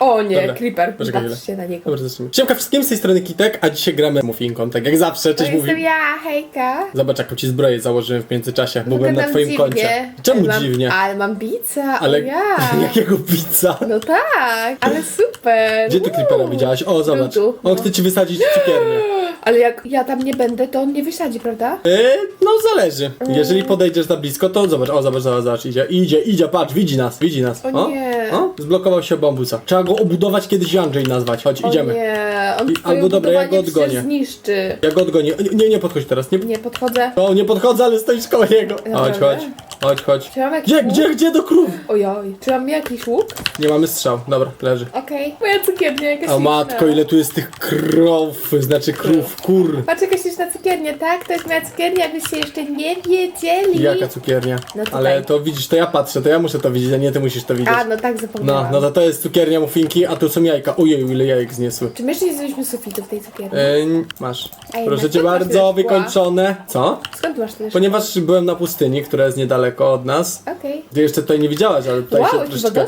O nie, Dobra, Creeper, poczekaj chwilę. patrzcie na niego. Dobra, zacznijmy. Siemka wszystkim, z tej strony Kitek, a dzisiaj gramy Muffinką, tak jak zawsze, To cześć jestem mówi. ja, hejka. Zobacz jaką ci zbroję założyłem w międzyczasie, bo byłem na Wyglądam twoim dziwnie. koncie. Czemu ale mam, dziwnie? Ale mam bica, Ale Ale... o ja. jakiego pizza? No tak, ale super. Gdzie ty Creepera Uuu. widziałaś? O, zobacz. Tu, On no. chce ci wysadzić cukiernię. Ale jak ja tam nie będę, to on nie wysadzi, prawda? E, no zależy. Jeżeli podejdziesz za blisko, to zobacz, o zobacz, zobacz, zobacz, idzie, idzie, idzie, patrz, widzi nas, widzi nas. O nie. O, zblokował się bambusa. Trzeba go obudować kiedyś Andrzej nazwać, chodź, idziemy. O nie, on I- twoje albo dobra, ja go budowanie odgonię. zniszczy. Ja go odgonię. Nie, nie podchodź teraz, nie. Nie podchodzę. O, nie podchodzę, ale stoisz koło niego. Chodź, Naprawdę? chodź, chodź, chodź. Czy mam jakiś Gdzie, łuk? gdzie, gdzie do krów? Ojoj, czy mam jakiś łuk? Nie mamy strzał, dobra, leży. Okej. Moja cukiernia jakaś A matko, ile tu jest tych krów, znaczy krów, kur. Patrz jakaś śliczna cukiernia, tak? To jest moja cukiernia, byście jeszcze nie wiedzieli. Jaka cukiernia. No tutaj. Ale to widzisz, to ja patrzę, to ja muszę to widzieć, a nie ty musisz to widzieć. A, no tak No, zapomniałam. no to to jest cukiernia muffinki, a tu są jajka. Ojej, ile jajek zniesły. Czy my jeszcze nie zrobiliśmy sufitu w tej cukierni? E, masz. Ej, Proszę no cię co masz bardzo, tyle szkła? wykończone. Co? Skąd masz tyle Ponieważ byłem na pustyni, która jest niedaleko od nas. Okej. Ty jeszcze tutaj nie widziałaś, ale tutaj Wow, się jaki troszeczkę...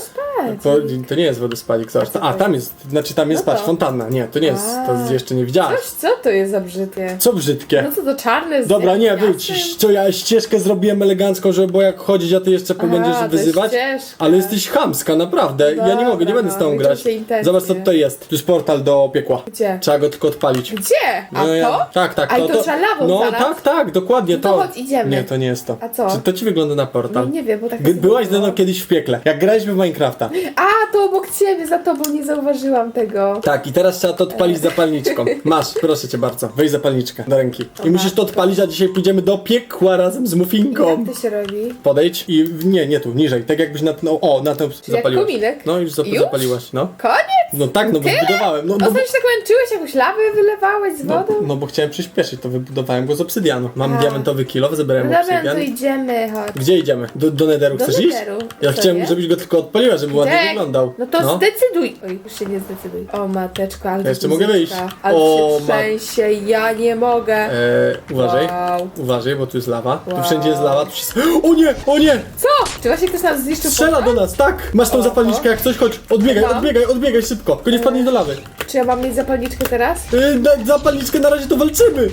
Po, to nie jest wodospadzik, zobacz. A A, to tam jest? znaczy tam jest, No to. patrz, fontanna. Nie, to nie jest, to A. jeszcze nie widziałaś. Coś, co to jest za brzydkie? Co brzydkie. No co to czarne z Dobra, nie, jasnym? wyjdź. Co ja ścieżkę zrobiłem elegancką, żeby było jak chodzić, a ty jeszcze Aha, będziesz to wyzywać. ścieżka. Ale jesteś chamska, naprawdę. ja nie mogę, nie Dobra, będę z tobą no, grać. się intencje. Zobacz co tutaj jest. Tu jest portal do piekła. Gdzie? Trzeba go tylko odpalić. Gdzie? A No ja- to? Tak, tak. A i to trzeba lawą No zalać? tak, tak, dokładnie No to chodź, idziemy. Nie, to nie jest to. A co? Czy to ci wygląda na No portal? nie wiem, bo tak G- Byłaś ze mną kiedyś w piekle. Jak graliśmy w Minecrafta. A, to obok ciebie, za tobą nie zauważyłam tego. Tak, i teraz trzeba to odpalić zapalniczką. Masz, proszę cię bardzo. Weź zapalniczkę do ręki. I musisz to odpalić, a dzisiaj pójdziemy do piekła razem z muffinką. Jak to się robi? Podejdź i nie, nie tu, niżej. Tak jakbyś na no, o, na to jak zapaliłaś. kominek? No już, zap- Już? zapaliłaś, no. Koniec? No tak, no bo Tyle? zbudowałem. No, no, bo, Ostatnio się tak męczyłeś, jakąś lawę wylewałeś z no, wodą? no bo chciałem przyspieszyć, to wybudowałem go z obsydianu. Mam A. diamentowy kilo, zebrałem No dobra, obsydian. to idziemy, chodź. Gdzie idziemy? Do, do Netheru Do chcesz iść? Netheru. Ja Co chciałem, nie? żebyś go tylko odpaliła, żeby ładnie Tak. wyglądał. No to zdecyduj. Oj, już się nie zdecyduj. O mateczko, ale Ja jeszcze mogę wyjść. Ale O, się ma- trzęsie, ja nie mogę. Eee, uważaj. Wow. Uważaj, bo tu jest lawa. Tu Wow. wszędzie jest lawa. Tu się... O nie, o nie! Co? Czy właśnie ktoś nas zniszczył Strzela do nas, tak! Masz tą Oho. zapalniczkę, jak coś, chodź, odbiegaj, Mam. odbiegaj, odbiegaj szybko. Tylko nie wpadnij do lawy. Czy ja mam mieć zapalniczkę teraz? Yy, na zapalniczkę na razie to walczymy.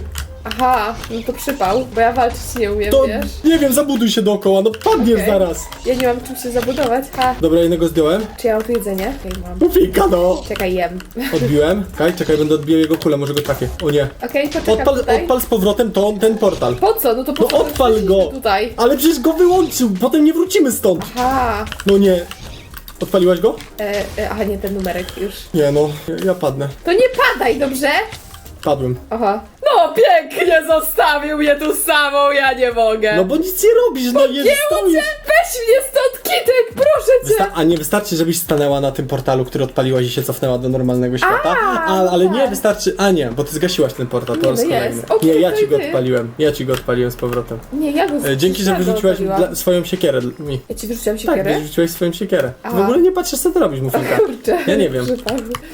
Aha, no to przypał, bo ja walczyć nie umiem, To, wiesz? nie wiem, zabuduj się dookoła, no padniesz Okej. zaraz. Ja nie mam czym się zabudować. Ha. Dobra, jednego zdjąłem. Czy ja mam tu jedzenie? Okej, mam. Pufika, no. Czekaj, jem. Odbiłem. Czekaj, czekaj, będę odbijał jego kulę, może go trafię. O nie. Okej, poczekam Odpal, tutaj. odpal z powrotem to, ten portal. Po co? No to po No co odpal weszliśmy go. tutaj? Ale przecież go wyłączył, potem nie wrócimy stąd. Ha. No nie. Odpaliłaś go? E, e, aha, nie, ten numerek już. Nie no, ja, ja padnę. To nie padaj, dobrze? Padłem. Aha. No pięknie zostawił mnie tu samą, ja nie mogę. No bo nic nie robisz, no jest stoisz. Weź mnie stąd, Kitek, proszę cię! Wysta- a nie wystarczy, żebyś stanęła na tym portalu, który odpaliłaś i się cofnęła do normalnego świata? A, ale nie tak. wystarczy. A nie, bo ty zgasiłaś ten portal, to Nie, no kolejny. jest. O, Nie, ja ci go ty. odpaliłem. Ja ci go odpaliłem z powrotem. Nie, ja go E, dzięki, że ja go wyrzuciłaś odpaliłam. dla, swoją siekierę dla- mi. Ja ci wyrzuciłam Tak, siekierę? wyrzuciłaś swoją siekierę. Ty w Aha. ogóle nie patrzysz, co ty robisz, Mufinka. Kurczę. Ja nie wiem.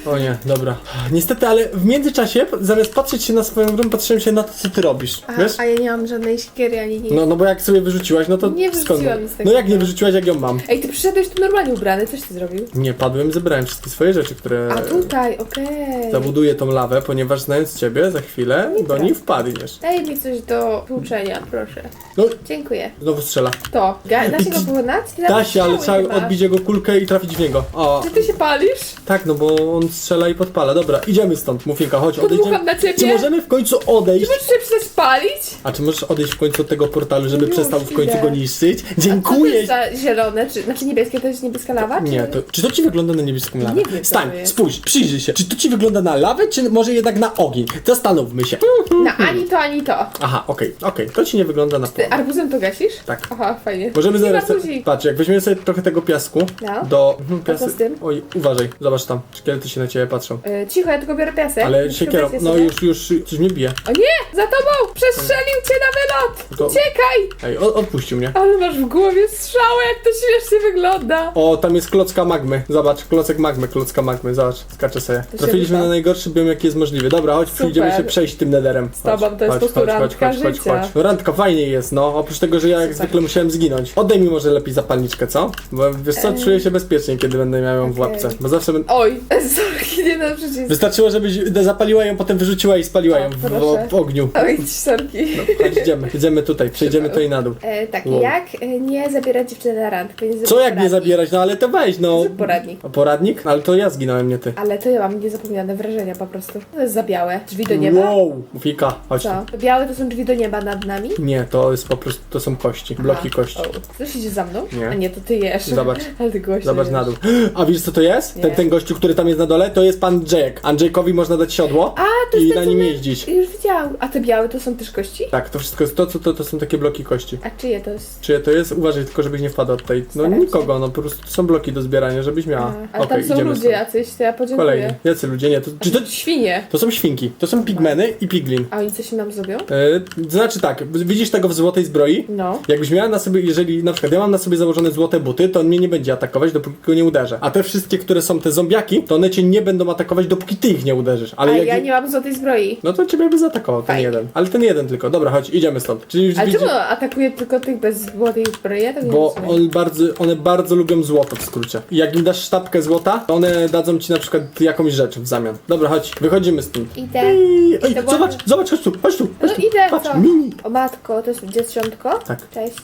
O nie, dobra. Niestety, ale w międzyczasie, zamiast patrzeć się na swoją grę, patrzyłem się na to, co ty robisz. A, Wiesz? a ja nie mam żadnej siekiery ani nic. No, no bo jak sobie wyrzuciłaś, no to Nie skąd? wyrzuciłam nic No takiego. jak nie wyrzuciłaś, jak ją mam? Ej, ty przyszedłeś tu normalnie ubrany, coś ty zrobił? Nie, padłem, zebrałem wszystkie swoje rzeczy, które... A tutaj, okej. Zabuduję tą lawę, ponieważ znając ciebie, za chwilę do niej wpadniesz. Daj mi coś do tłuczenia, proszę. No, Dziękuję. znowu strzela. To. Ga- da się go pokonać? Da się, ale trzeba odbić jego kulkę i trafić w niego. O, Czy ty się palisz? tak, no bo on strzela i podpala. Dobra, idziemy stąd, Mufinka, chodź, Podmucham na ciebie. Czy możemy w końcu odejść? Czy możesz się przestać palić? A czy możesz odejść w końcu od tego portalu, żeby Już przestał w końcu idę. go niszczyć? Co to Dziękuję! jest za zielone? Czy, znaczy niebieskie to jest niebieska lawa? Czy... Nie, to, czy to ci wygląda na niebieską lawę? Nie wiem, co Stań, to jest. spójrz, przyjrzyj się. Czy to ci wygląda na lawę, czy może jednak na ogień? Zastanówmy się. Na ani to, ani to. Aha, okej, okej, to ci nie wygląda na Ty arbuzem to gasisz? Tak. Aha, fajnie. Możemy Nie zaraz. Patrz, jak weźmiemy sobie trochę tego piasku No. do. Mhm, A co z tym? Oj, uważaj, zobacz tam. Szkielety się na ciebie patrzą. E, cicho, ja tylko biorę piasek. Ale siekierą. weźcie No sobie. już, już coś mnie bije. O nie! Za tobą! Przestrzelił cię na wylot! Uciekaj! Ej, o, odpuścił mnie. Ale masz w głowie strzałę, jak to śmiesznie wygląda. O, tam jest klocka magmy. Zobacz, klocek magmy, klocka magmy. Zobacz, skaczę sobie. Się Trafiliśmy wyda. na najgorszy biom, jaki jest możliwy. Dobra, chodź, Super. przyjdziemy się przejść tym nederem. Z tobą to jest po prostu randka życia. No randka fajnie jest, no. Oprócz tego, że ja jak Super. zwykle musiałem zginąć. Oddaj mi może lepiej zapalniczkę, co? Bo wiesz co, Ej. czuję się bezpiecznie, kiedy będę miał ją w Okej. łapce. Bo zawsze będę... Oj, sorki, nie na przycisk. Wystarczyło, żebyś zapaliła ją, potem wyrzuciła i spaliła ją w, proszę. w ogniu. Oj, sorki. Chodź, idziemy. Idziemy tutaj, przejdziemy tutaj na dół. E, tak, Wow. jak e, nie zabierać dziewczyny na randkę? Nie Co jak nie zabierać? No ale to weź, no. Zrób poradnik. A Poradnik? Ale to ja zginąłem, nie ty. Ale to ja mam niezapomniane wrażenia po prostu. To jest za białe. Drzwi do nieba? Wow, Fika, chodź tu. Co? Białe to są drzwi do nieba nad nami? Nie, to jest po prostu, to są kości, bloki Aha. kości. O, idzie za mną? Nie. A nie, to ty jesz. Zobacz. Ale ty głośno Zobacz jesz. na dół. A wiesz co to jest? Nie. Ten, ten gościu, który tam jest na dole, to jest pan Jake. Andrzejkowi można dać siodło A, to jest i ten, na co nim my- jeździć. Już widziałam. A te białe to są też kości? Tak, to wszystko jest to, co to, to są takie bloki kości. A czyje to jest? Czyje to jest? Uważaj tylko, żebyś nie wpadł od tej. No Staram się. nikogo, no po prostu są bloki do zbierania, żebyś miała. A, Okej, tam są idziemy ludzie jacyś, to ja podziękuję. Kolejny. Jacy ludzie? Nie, to, czy to, Świnie. to są świnki. To są pigmeny i piglin. A oni coś nam zrobią? E, znaczy tak, widzisz tego w złotej zbroi? No. Jakbyś miała na sobie, jeżeli na przykład ja mam na sobie założone złote buty, to on mnie nie będzie atakować, dopóki go nie uderzę. A te wszystkie, które są te zombiaki, to one cię nie będą atakować, dopóki ty ich nie uderzysz. Ale A jak ja nie mam złotej zbroi. No to ciebie by zaatakował ten Fajnie. jeden. Ale ten jeden tylko. Dobra, chodź, idziemy stąd. Czyli już Ale widzi... czemu atakuje tylko tych bez złotej zbroi? Ja tak nie Bo rozumiem. on bardzo, one bardzo lubią złoto w skrócie. I jak im dasz sztabkę złota, to one dadzą ci na przykład jakąś rzecz w zamian. Dobra, chodź, wychodzimy stąd. Idę. Ej, Ej, to było- zobacz, zobacz, chodź tu, chodź tu, No chodź tu. idę, Patrz, co? mini. O matko, to jest dzieciątko? Tak. Cześć.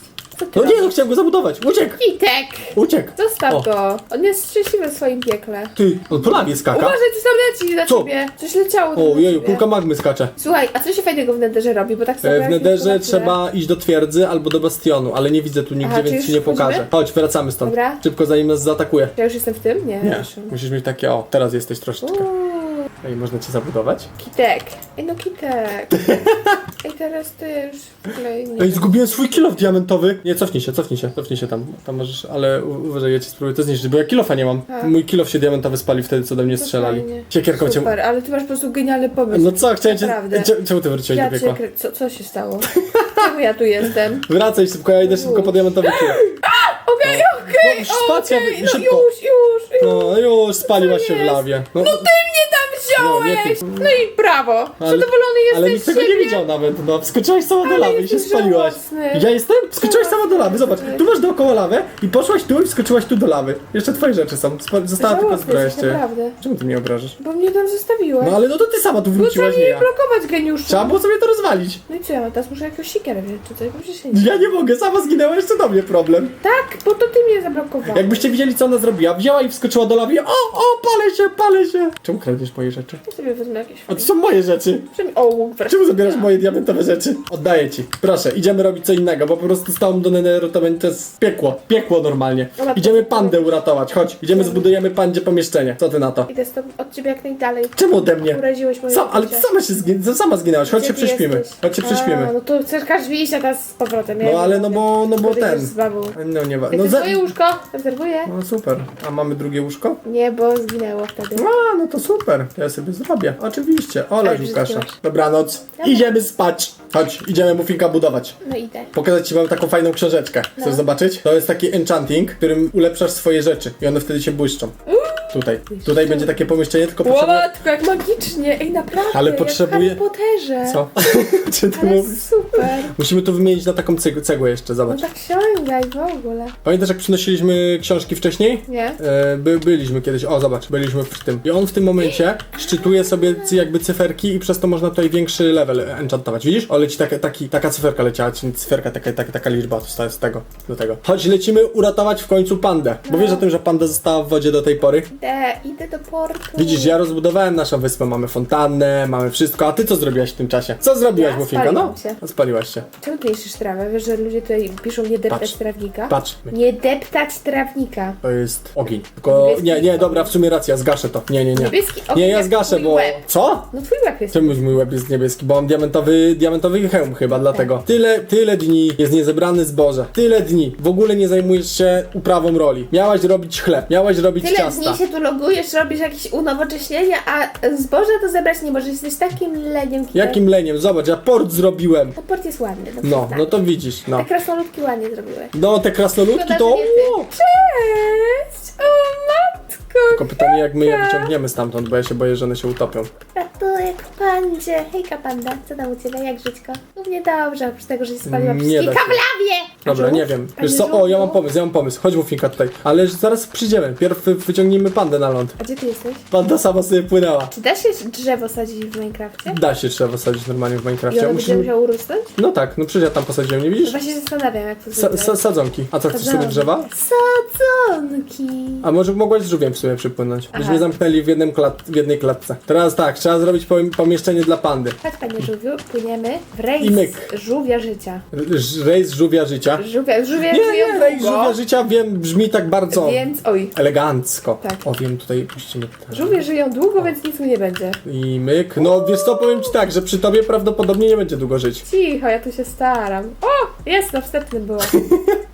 No nie, no chciałem go zabudować. Uciekł, Kitek! uciekł. Zostaw O. go. On jest szczęśliwy w swoim piekle. Ty, on po lawie skaka. Uważaj, coś tam leci na Co? ciebie. Coś leciało tam na ciebie. kulka magmy skacze. Słuchaj, a co się fajnego w Nederze robi? Bo tak sobie E, W jak nederze trzeba iść do twierdzy albo do bastionu, ale nie widzę tu nigdzie, Aha, czy więc już ci nie pokażę. Chodź, wracamy stąd. Dobra. Szybko, zanim nas zaatakuje. Ja już jestem w tym? Nie. Nie, już. musisz mieć takie, o, teraz jesteś troszeczkę. Uuu, Ej, można cię zabudować? Kitek. Ej, no kitek. Ej, teraz ty już wklej mnie. Ej, zgubiłem swój kilof diamentowy. Nie, cofnij się, cofnij się, cofnij się tam. Tam możesz, ale u- uważaj, ja ci spróbuję to zniszczyć, bo ja kilofa nie mam. A. Mój kilof się diamentowy spali wtedy, co do mnie To strzelali. fajnie. Siekierką cię... Super, ale ty masz po prostu genialny pomysł. No co, chciałem cię... Naprawdę. Cze- Czemu ty wróciłeś Ja do cię piekła? kry... co, co się stało? Czemu ja tu jestem? Wracaj szybko, ja idę szybko po diamentowy kilof. Okej, okej, No, spacja, okej, no szybko. już, już, już. No już, spaliła się w lawie. No, No ty mnie No, nie wziąłeś! ty. No, i brawo! Ale- Zadowolony jesteś ale z tego nie siebie? widział nawet, no. Wskoczyłaś sama do Ale lawy i się jesteś spaliłaś. żałosny. Ja jestem? Wskoczyłaś sama do lawy, zobacz. Tu masz dookoła lawę i poszłaś tu i wskoczyłaś tu do lawy. Jeszcze twoje rzeczy są. Spa- Została tylko Żałosny zbroja jesteś, naprawdę. Czemu ty mnie obrażasz? Bo mnie tam zostawiłeś. No ale no to ty sama tu Bo trzeba wróciłaś, nie mnie ja. blokować, geniuszu. Trzeba było sobie to rozwalić. No i co ja mam? Teraz muszę jakąś siekierę wziąć, czy coś? Bo przecież się nie... Ja nie mogę, sama zginęła, jeszcze do mnie problem. Tak, bo to ty mnie zablokowałeś. Jakbyście widzieli, co ona zrobiła, wzięła i wskoczyła do lawy i o, o, palę się, palę się. Czemu kradniesz moje rzeczy? Ja sobie wezmę jakieś A to są moje rzeczy. O, łuk wreszcie. Czemu zabierasz moje diamentowe rzeczy? Oddaję ci. Proszę, idziemy robić co innego, bo po prostu z tą do Netheru to będzie to jest piekło. Piekło normalnie. Dobra, to- Idziemy pandę uratować. Chodź, idziemy, zbudujemy pandzie pomieszczenie. Co ty na to? Idę stąd od ciebie jak najdalej. Czemu ode mnie? Uraziłeś moje Sam, ale ty uczucia. sama się zgin- sama zginęłaś. Chodź Gdzie się ty prześpimy. jesteś? Chodź się A, prześpimy. no to chcesz każdy iść, a teraz z powrotem. ja No ale no bo, no bo ten. idziesz z babą. No nie wa- No No, za... twoje łóżko? Obserwuję? no super. A mamy drugie łóżko? Nie, bo zginęło wtedy. A, no to super. To sobie zrobię. Oczywiście. Ole, Ale Łukasza. wszystkiego. Dobranoc. Idziemy spać. Chodź, idziemy mufinka budować. No idę. Pokazać ci mam taką fajną książeczkę. Chcesz No. zobaczyć? To jest taki enchanting, którym ulepszasz swoje rzeczy i one wtedy się błyszczą. Tutaj. Tutaj będzie takie pomieszczenie, tylko potrzebuję... Łomatko, jak magicznie! Ej, naprawdę! Ale jak potrzebuję- w Harry Potterze! Co? Czy ty Ale mówisz? super! Musimy tu wymienić na taką ceg- cegłę jeszcze, No zobacz. tak sięgaj w ogóle. Pamiętasz jak przynosiliśmy książki wcześniej? Nie? E, by, byliśmy kiedyś, o zobacz, byliśmy w tym. I on w tym momencie szczytuje sobie cy- jakby cyferki i przez to można tutaj większy level enchantować. Widzisz? O, leci taka, taki, taka cyferka leciała, czyli cyferka, taka, taka, taka liczba to jest z tego, do tego. Chodź, lecimy uratować w końcu pandę. Bo wiesz o tym, że panda została w wodzie do tej pory? Idę, idę do portu. Widzisz, ja rozbudowałem naszą wyspę, mamy fontannę, mamy wszystko, a ty co zrobiłaś w tym czasie? Co zrobiłaś, Ja Mufinka? No, spaliłam się. Spaliłaś się. Czemu niszczysz trawę? Wiesz, że ludzie tutaj piszą nie deptać Patrz. trawnika? Patrz. Nie deptać trawnika. To jest ogień. Tylko, Niebieski nie, nie, dobra, w sumie racja, zgaszę to. Nie, nie, nie. Niebieski ogień Nie, ja jak zgaszę, twój bo... łeb. Co? No twój łeb jest. Czemu mój łeb jest niebieski? Bo mam diamentowy, diamentowy hełm chyba, dlatego. Tyle, tyle dni jest niezebrane zboże. Tyle dni. W ogóle nie zajmujesz się uprawą roli. Miałaś robić chleb, miałaś robić Tyle ciasta. dni się tu logujesz, robisz jakieś unowocześnienia, a zboże to zebrać nie możesz. Jesteś takim leniem. Kitek. Jakim leniem? Zobacz, ja port zrobiłem. No port jest ładny. No, No, no to widzisz, no. Te krasnoludki ładnie zrobiłeś. No, te krasnoludki to... o! Cześć! O matko! Tylko pytanie, jak my je wyciągniemy stamtąd, bo ja się boję, że one się utopią. Ratujek pandzie. Hejka panda, co tam u ciebie? Jak żyćko? U mnie dobrze, oprócz tego, że się spaliła Nie da się. Dobra, nie wiem. Wiesz co, o, ja mam pomysł, ja mam pomysł. Chodź Mufinka tutaj. Ale zaraz przyjdziemy. Pierw wy- wyciągnijmy pandę na ląd. A gdzie ty jesteś? Panda sama sobie płynęła. Czy da się drzewo sadzić w Minecrafcie? Da się trzeba sadzić normalnie w I Minecrafcie. ono będzie Musimy... musiało urosnąć? No tak, no przecież ja tam posadziłem, nie No widzisz? właśnie się zastanawiam, jak to Sa zrobić. sa sadzonki. A co, chcesz sobie drzewa? Sadzonki. A może mogłaś z żółwiem w sumie przypłynąć? Byśmy zamknęli w, jednym klat w jednej klatce. Teraz tak, trzeba zrobić pom- pomieszczenie dla pandy. Chodź panie żółwiu, płyniemy w rejs I myk. żółwia życia. Rejs żółwia życia. Żółwia, żółwia Nie, żyją nie, rejs długo, żółwia życia, wiem, brzmi tak bardzo Więc, oj, elegancko. Tak. O, wiem, tutaj puścimy. żółwie żyją długo, więc nic mu nie będzie. I myk. No wiesz co, powiem ci tak, że przy tobie prawdopodobnie nie będzie długo żyć. Cicho, ja tu się staram. O, jest, na wstępnym było.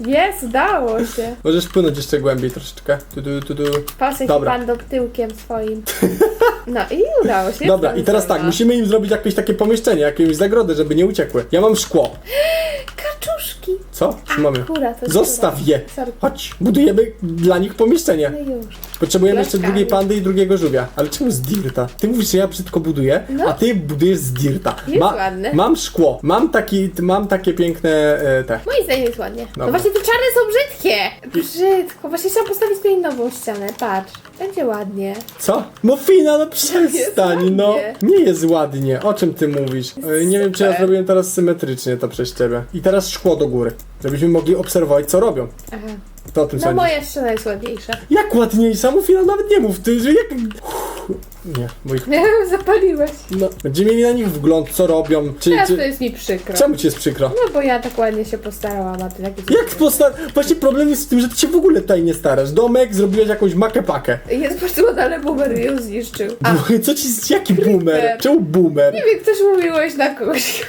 Jest, udało się. Możesz płynąć jeszcze głębiej troszeczkę. Tu, tu, tu, tu. Pasek Dobra. pan do tyłkiem swoim. No i udało się. Dobra, Jestem i teraz tak, zdrowa. musimy im zrobić jakieś takie pomieszczenie, jakąś zagrodę, żeby nie uciekły. Ja mam szkło. Co? Mamy? Akurat, to Zostaw je. Sorry. Chodź, budujemy dla nich pomieszczenie. No już. Potrzebujemy jeszcze drugiej pandy i drugiego żółwia. Ale czemu z dirta? Ty mówisz, że ja brzydko buduję, No. a ty budujesz z dirta. Jest ładne. Mam szkło, mam taki, mam takie piękne e, te. Moim zdaniem jest ładnie. Dobra. No właśnie te czarne są brzydkie. Brzydko. Właśnie trzeba postawić tutaj nową ścianę. Patrz. Będzie ładnie. Co? Mofina, no przestań, no. ładnie. Nie jest ładnie. O czym ty mówisz? E, Nie wiem, czy ja super. zrobiłem teraz symetrycznie to przez ciebie. I teraz szkło do góry, żebyśmy mogli obserwować, co robią. Aha. To o tym No sądzisz? moja ściana jest ładniejsza. Jak ładniejsza? Mofina, nawet nie mów, ty, że jak... Uff, Nie, bo ich... Zapaliłeś. No, będziemy mieli na nich wgląd, co robią, czy... Teraz to czy... jest mi przykro. Czemu ci jest przykro? No bo ja tak ładnie się postarałam, a ty takie... Jak postar... Właśnie problem jest w tym, że ty się w ogóle tutaj nie starasz. Domek, zrobiłeś jakąś makę-pakę. Jest prostu ale boomer ją zniszczył. A, Co ci... Jaki boomer? Czemu boomer? nie wiem, też mówiłeś na kogoś.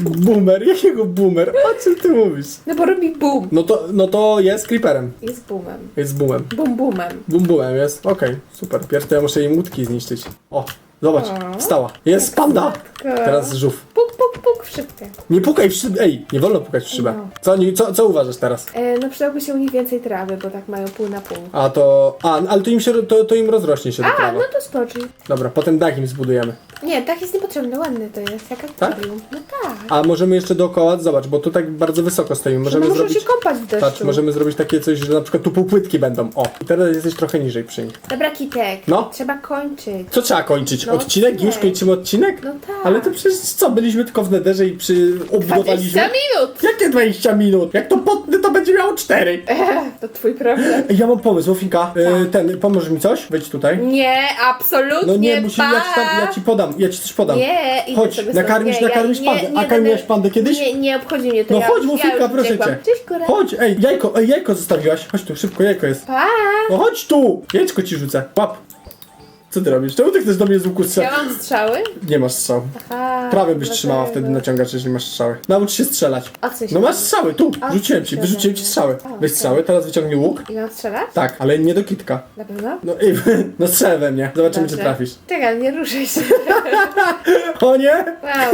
Boomer? Jakiego boomer? O czym ty mówisz? No bo robi boom. No to, no to jest creeperem. Jest boomem. Jest boomem. Boom boomem. Boom boomem jest. Okej, super. Pierw to ja muszę jej łódki zniszczyć. O, zobacz, O. wstała. Jest panda. Teraz żółw. Puk, puk, puk w szybkę. Nie pukaj w szybę. Ej, nie wolno pukać w szybę. No. Co, co, co uważasz teraz? E, no przydałoby się u nich więcej trawy, bo tak mają pół na pół. A to. A, ale to im się to, to im rozrośnie się do A, trawa. no to spocznij. Dobra, potem dach im zbudujemy. Nie, tak jest niepotrzebny, ładny to jest, jak akwarium. No tak. A możemy jeszcze dookoła, zobacz, bo tu tak bardzo wysoko stoimy. Możemy no muszą zrobić. się kąpać w deszczu. Patrz, możemy zrobić takie coś, że na przykład tu półpłytki będą. O, i teraz jesteś trochę niżej przy nich. Dobra, Kitek. No. Trzeba kończyć. Co trzeba kończyć? No, odcinek? odcinek. Już kończymy odcinek? No tak. Ale to przecież co, byliśmy tylko w nederze i przy 20 obudowaliśmy. minut! Jakie 20 minut? Jak to potnę, to będzie miało 4. Ech, to twój problem. Ej, ja mam pomysł, Mofinka. E, ten, pomożesz mi coś? Wejdź tutaj. Nie, absolutnie No nie, musimy, ja ci, tam, ja ci podam, ja ci coś podam. Nie, idę Chodź, sobie nakarmisz, stąd. Nie, nakarmisz ja- pandę. nie, A nie karmiłaś będę- pandę kiedyś? Nie, nie obchodzi mnie to. No ja, chodź, ja Mofinka, już proszę uciekłam. cię. Cześć, Kora. Chodź, ej, jajko, ej, jajko zostawiłaś. Chodź tu, szybko, jajko jest. Pa! No chodź tu! Jajeczko ci rzucę, łap. Co ty robisz? Czemu ty chcesz do mnie z łuku Ja strzelać? mam strzały? Nie masz strzał. Aha. Prawie byś dlatego. trzymała wtedy naciągacz, jeżeli masz strzały. Naucz się strzelać. A co się No masz strzały, tu, A, rzuciłem ci, strzelam. wyrzuciłem ci strzały. A, Weź okej. strzały, teraz wyciągnij łuk. I mam strzelać? Tak, ale nie do kitka. Na pewno? No i no strzel we mnie, zobaczymy czy Dobrze. trafisz. Czekaj, nie ruszaj się. O nie! Wow.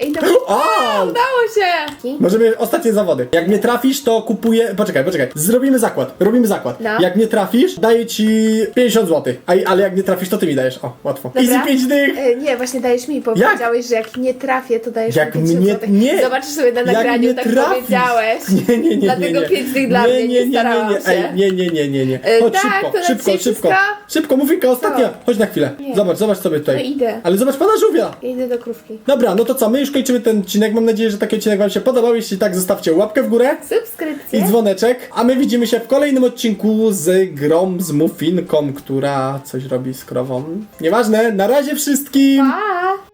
Ej, no, O! udało się! Możemy ostatnie zawody. Jak mnie trafisz, to kupuję. Poczekaj, poczekaj. Zrobimy zakład. Robimy zakład. No. Jak mnie trafisz, daję ci 50 zł. A, ale jak nie trafisz, to ty mi dajesz. O, łatwo. Dobra. Easy 5 dych. E, nie, właśnie dajesz mi, bo Jak? powiedziałeś, że jak nie trafię, to dajesz Jak mi 50 mnie- złotych. nie. Zobaczysz sobie na Jak nagraniu, nie tak trafisz. powiedziałeś. Nie, nie, nie, nie. Dlatego nie. pięć dych dla mnie, nie starałam się. Ej, nie, nie, nie, nie, nie. E, Chodź tak, szybko, na szybko, dzisiaj szybko. wszystko? Szybko, Mufinka, ostatnia. Co? Chodź na chwilę. Nie. Zobacz, zobacz sobie tutaj. No idę. Ale zobacz pana żółwia. Ja idę do krówki. Dobra, no to co, my już kończymy ten odcinek. Mam nadzieję, że taki odcinek wam się podobał. Jeśli tak, zostawcie łapkę w górę. Subskrypcję. I dzwoneczek, a my widzimy się w kolejnym odcinku z grą z Muffinką, która coś robi z krową. Nieważne, na razie wszystkim! Pa!